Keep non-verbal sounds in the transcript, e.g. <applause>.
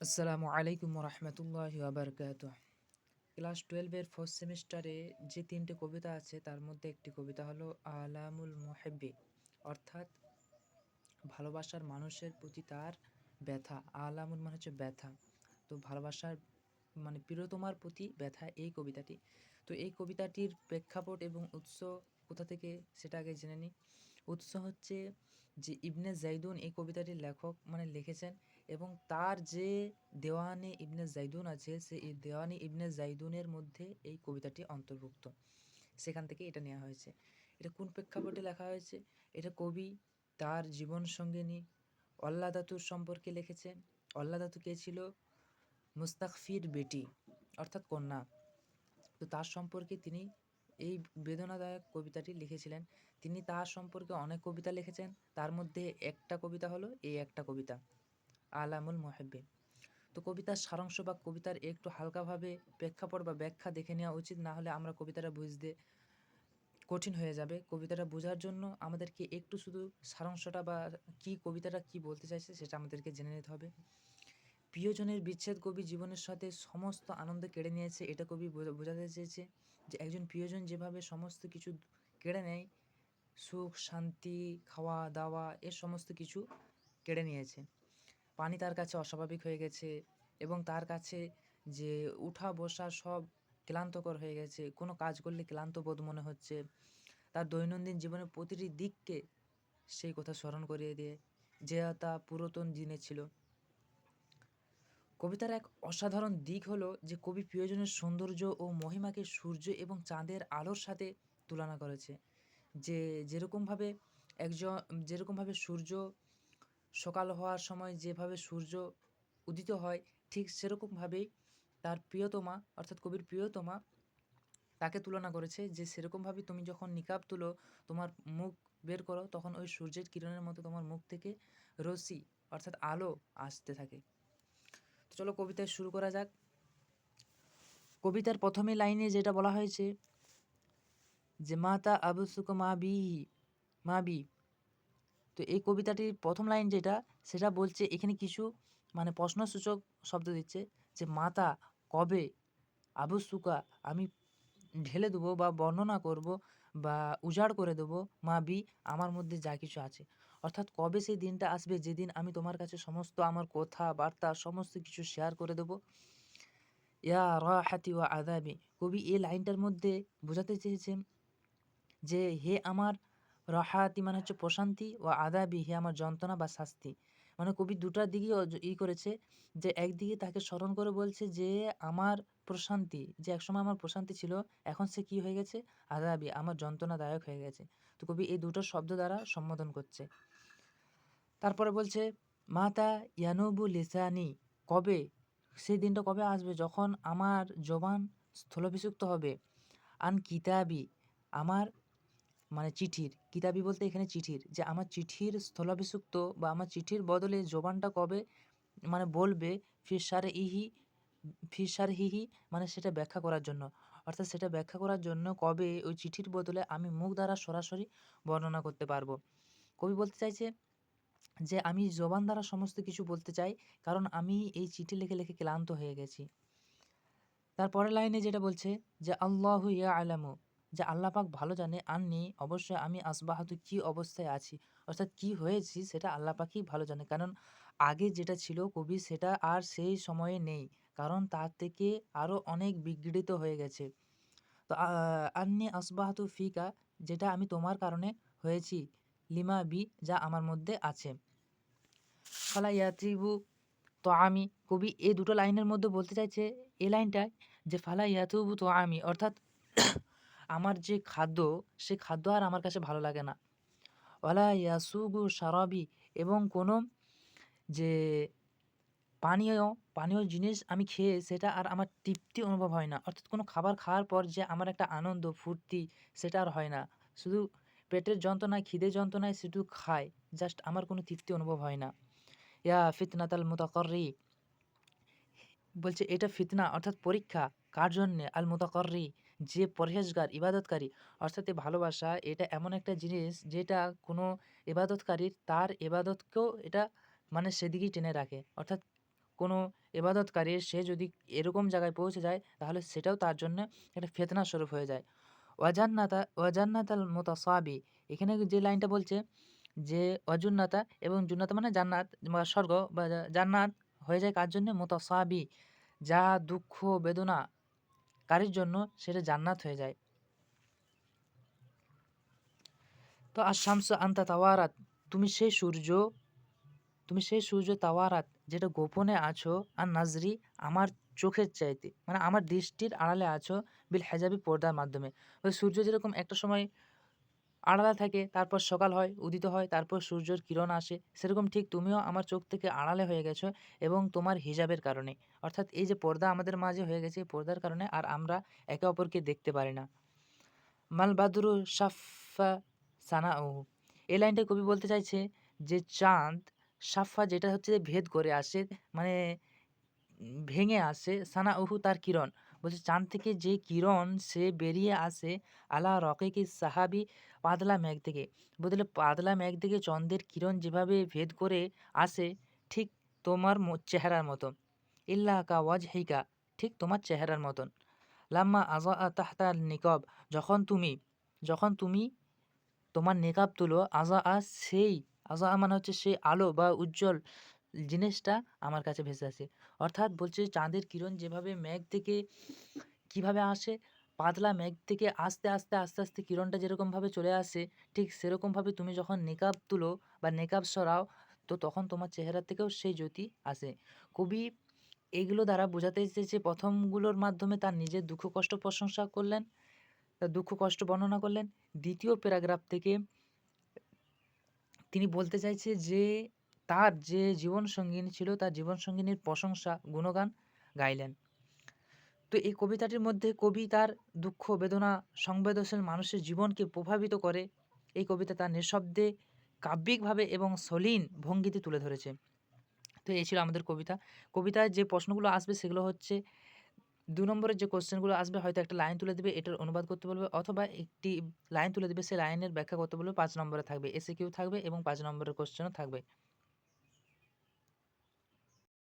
আসসালামু আলাইকুম রহমতুল্লাহ আবরকাত ক্লাস টুয়েলভের ফার্স্ট সেমিস্টারে যে তিনটে কবিতা আছে, তার মধ্যে একটি কবিতা হলো আলামুল মোহেব্বি। অর্থাৎ ভালোবাসার মানুষের প্রতি তার ব্যথা। আলামুল মানে হচ্ছে ব্যথা। তো ভালোবাসার মানে প্রিয়তমার প্রতি ব্যথা এই কবিতাটি। তো এই কবিতাটির প্রেক্ষাপট এবং উৎস কোথা থেকে সেটা আগে জেনে নিই। উৎস হচ্ছে যে ইবনে জাইদুন এই কবিতাটির লেখক মানে লিখেছেন এবং তার যে দেওয়ানি ইবনে জাইদুন আছে সে দেওয়ানি ইবনে জাইদুনের মধ্যে এই কবিতাটি অন্তর্ভুক্ত। সেখান থেকে এটা নেওয়া হয়েছে। এটা কোন প্রেক্ষাপটে লেখা হয়েছে? এটা কবি তার জীবন সঙ্গিনী অল্লা দাতুর সম্পর্কে লিখেছেন। অল্লা দাতু কে ছিল? মুস্তাকফির বেটি, অর্থাৎ কন্যা। তো তার সম্পর্কে তিনি এই বেদনাদায়ক কবিতাটি লিখেছিলেন। তিনি তার সম্পর্কে অনেক কবিতা লিখেছেন। তার মধ্যে একটা কবিতা হলো এই একটা কবিতা, আলামুল মোহেব্বে তো কবিতার সারাংশ বা কবিতার একটু হালকাভাবে প্রেক্ষাপট বা ব্যাখ্যা দেখে নেওয়া উচিত, না হলে আমরা কবিতাটা বুঝতে কঠিন হয়ে যাবে। কবিতাটা বোঝার জন্য আমাদেরকে একটু শুধু সারাংশটা বা কি কবিতাটা কি বলতে চাইছে সেটা আমাদেরকে জেনে নিতে হবে। প্রিয়জনের বিচ্ছেদ কবি জীবনের সাথে সমস্ত আনন্দ কেড়ে নিয়েছে, এটা কবি বোঝাতে চেয়েছে। যে একজন প্রিয়জন যেভাবে সমস্ত কিছু কেড়ে নেয়, সুখ, শান্তি, খাওয়া, দাওয়া, এর সমস্ত কিছু কেড়ে নিয়েছে। পানি তার কাছে অস্বাভাবিক হয়ে গেছে এবং তার কাছে যে উঠা, বসা সব ক্লান্তকর হয়ে গেছে। কোনো কাজ করলে ক্লান্ত বোধ মনে হচ্ছে। তার দৈনন্দিন জীবনের প্রতিটি দিককে সেই কথা স্মরণ করিয়ে দিয়ে যে তা পুরাতন দিনে ছিল। কবিতার এক অসাধারণ দিক হলো যে কবি প্রিয়জনের সৌন্দর্য ও মহিমাকে সূর্য এবং চাঁদের আলোর সাথে তুলনা করেছে। যে যেরকমভাবে একজন, যেরকমভাবে সূর্য সকাল হওয়ার সময় যেভাবে সূর্য উদিত হয়, ঠিক সেরকমভাবেই তার প্রিয়তমা, অর্থাৎ কবির প্রিয়তমা তাকে তুলনা করেছে যে সেরকমভাবে তুমি যখন নিকাব তুলো, তোমার মুখ বের করো, তখন ওই সূর্যের কিরণের মতো তোমার মুখ থেকে রশ্মি, অর্থাৎ আলো আসতে থাকে। চলো কবিতায় শুরু করা যাক। কবিতার প্রথমে লাইনে যেটা বলা হয়েছে, যে মাতা আবু সুক মা বিহি, মা বি। তো এই কবিতাটির প্রথম লাইন যেটা, সেটা বলছে, এখানে কিছু মানে প্রশ্নসূচক শব্দ দিচ্ছে, যে মাতা কবে আবু সুকা আমি ঢেলে দেবো বা বর্ণনা করব বা উজাড় করে দেবো, মা বি, আমার মধ্যে যা কিছু আছে। অর্থাৎ কবে সেই দিনটা আসবে? যেদিন আমি তোমার কাছে সমস্ত আমার কথা বার্তা সমস্ত কিছু শেয়ার করে দেবো। ইয়া রাহাতি ওয়া আদাবি কবি এই লাইনটার মধ্যে বোঝাতে চেয়েছেন যে, হে আমার রাহাতি মানে হচ্ছে প্রশান্তি ও আদাবি হে আমার যন্ত্রণা বা শাস্তি। মানে কবি দুটার দিকেই ই করেছে যে একদিকে তাকে স্মরণ করে বলছে যে, আমার প্রশান্তি, যে একসময় আমার প্রশান্তি ছিল, এখন সে কি হয়ে গেছে? আদাবি আমার যন্ত্রণাদায়ক হয়ে গেছে। তো কবি এই দুটো শব্দ দ্বারা সম্বোধন করছে। তারপরে বলছে, মাতা ইয়ানুবু লিসানি, কবে? সেই দিনটা কবে আসবে? যখন আমার জবান স্থলভিষুক্ত হবে। আন কিতাবি, আমার মানে চিঠির, কিতাবি বলতে এখানে চিঠির, যে আমার চিঠির স্থলাভিষুক্ত বা আমার চিঠির বদলে জবানটা কবে মানে বলবে ফিসার ইহি ফিসার হিহি মানে সেটা ব্যাখ্যা করার জন্য। অর্থাৎ সেটা ব্যাখ্যা করার জন্য কবে ওই চিঠির বদলে আমি মুখ দ্বারা সরাসরি বর্ণনা করতে পারব। কবি বলতে চাইছে যে আমি জবান দ্বারা সমস্ত কিছু বলতে চাই, কারণ আমি এই চিঠি লিখে লিখে ক্লান্ত হয়ে গেছি। তারপরের লাইনে যেটা বলছে যে, আল্লাহ ইয়া আলামু যে আল্লাহ পাক ভালো জানে, আননি, অবশ্যই আমি আসবাহাতু কি অবস্থায় আছি, অর্থাৎ কি হয়েছি সেটা আল্লাহ পাকই ভালো জানে। কারণ আগে যেটা ছিল কবি, সেটা আর সেই সময়ে নেই, কারণ তার থেকে আরও অনেক বিগড়িত হয়ে গেছে। তো আন্নি আসবাহাতু ফিকা, যেটা আমি তোমার কারণে হয়েছি, লিমা বি, যা আমার মধ্যে আছে। ফালা ইয়াত্রিবু তো আমি, কবি, এই দুটো লাইনের মধ্যে বলতে চাইছে এই লাইনটায় যে ফালা ইয়াতুবু তো আমি, অর্থাৎ <coughs> আমার যে খাদ্য, সে খাদ্য আর আমার কাছে ভালো লাগে না। ওয়ালা ইয়াসুগু সারাবি এবং কোনো যে পানীয় পানীয় জিনিস আমি খেয়ে সেটা আর আমার তৃপ্তি অনুভব হয় না। অর্থাৎ কোনো খাবার খাওয়ার পর যে আমার একটা আনন্দ, ফুর্তি, সেটা আর হয় না। শুধু পেটের যন্ত্রণায়, খিদে যন্ত্রণায় শুধু খায়, জাস্ট আমার কোনো তৃপ্তি অনুভব হয় না। ইয়া ফিতনাতাল মুতাকর্রি। বলছে, এটা ফিতনা অর্থাৎ পরীক্ষা। কার জন্যে? আল মুতাকর্রি, যে পরহেজগার, ইবাদতকারী। অর্থাৎ এই ভালোবাসা, এটা এমন একটা জিনিস যেটা কোনো ইবাদতকারীর তার ইবাদতকেও এটা মানে সেদিকেই টেনে রাখে। অর্থাৎ কোনো এবাদতকারী সে যদি এরকম জায়গায় পৌঁছে যায়, তাহলে সেটাও তার জন্য একটা ফেতনা স্বরূপ হয়ে যায়। ওয়াজান্নাতা ওয়াজান্নাত আল মোতাসাবি। এখানে যে লাইনটা বলছে যে অজুন্নাতা এবং জুন্নাতা মানে জান্নাত বা স্বর্গ বা জান্নাত হয়ে যায় কার জন্য? মোতাসাবি। যা দুঃখ, বেদনা কারির জন্য সেটা জান্নাত হয়ে যায়। তো আর শামস আন্তা তাওয়ারাত। তুমি সেই সূর্য, তুমি সেই সূর্য তাওয়ারাত যেটা গোপনে আছো আর নাজরি আমার চোখের চাইতে মানে আমার দৃষ্টির আড়ালে আছো বিল হেজাবি পর্দার মাধ্যমে। ওই সূর্য যেরকম একটা সময় আড়ালে থাকে, তারপর সকাল হয়, উদিত হয়, তারপর সূর্যের কিরণ আসে। সেরকম ঠিক তুমিও আমার চোখ থেকে আড়ালে হয়ে গেছো এবং তোমার হিজাবের কারণে। অর্থাৎ এই যে পর্দা আমাদের মাঝে হয়ে গেছে, এই পর্দার কারণে আর আমরা একে অপরকে দেখতে পারি না। মাল বাদুরু সাফা সানা ও এই লাইনটা কবি বলতে চাইছে যে চাঁদ সাফা যেটা হচ্ছে যে ভেদ করে আসে মানে ভেঙে আসে সানা উহু তার কিরণ। বলছে, চাঁদ থেকে যে কিরণ সে বেরিয়ে আসে আলা রকে কি সাহাবি পাতলা মেঘ থেকে। বদলে পাতলা মেঘ থেকে চন্দ্রের কিরণ যেভাবে ভেদ করে আসে, ঠিক তোমার চেহারার মতো ইল্লা কা ওয়াজ ঠিক তোমার চেহারার মতন। লাম্মা আজা তাহতা নিকব, যখন তুমি যখন তুমি তোমার নেকাব তুলো, আজা আ সেই, আজা মানে হচ্ছে সেই আলো বা উজ্জ্বল জিনিসটা আমার কাছে ভেসে আসে। অর্থাৎ বলছে চাঁদের কিরণ যেভাবে মেঘ থেকে কীভাবে আসে, পাতলা মেঘ থেকে আস্তে আস্তে আস্তে আস্তে কিরণটা যেরকমভাবে চলে আসে, ঠিক সেরকমভাবে তুমি যখন নেকাব তুলো বা নেকাব সরাও, তো তখন তোমার চেহারা থেকেও সেই জ্যোতি আসে। কবি এগুলো দ্বারা বোঝাতে চেয়েছে প্রথমগুলোর মাধ্যমে তার নিজের দুঃখ, কষ্ট প্রশংসা করলেন, তার দুঃখ, কষ্ট বর্ণনা করলেন। দ্বিতীয় প্যারাগ্রাফ থেকে তিনি বলতে চাইছে যে তার যে জীবনসঙ্গিনী ছিল, তার জীবনসঙ্গিনীর প্রশংসা, গুণগান গাইলেন। তো এই কবিতাটির মধ্যে কবি তার দুঃখ, বেদনা, সংবেদনশীল মানুষের জীবনকে প্রভাবিত করে এই কবিতা তার নিঃশব্দে, কাব্যিকভাবে এবং সলিন ভঙ্গিতে তুলে ধরেছে। তো এই ছিল আমাদের কবিতা। কবিতায় যে প্রশ্নগুলো আসবে সেগুলো হচ্ছে, দু নম্বরের যে কোশ্চেনগুলো আসবে হয়তো একটা লাইন তুলে দেবে, এটার অনুবাদ করতে বলবে, অথবা একটি লাইন তুলে দেবে সেই লাইনের ব্যাখ্যা করতে বলবে, পাঁচ নম্বরে থাকবে এসে কিউ থাকবে এবং পাঁচ নম্বরের কোশ্চেনও থাকবে।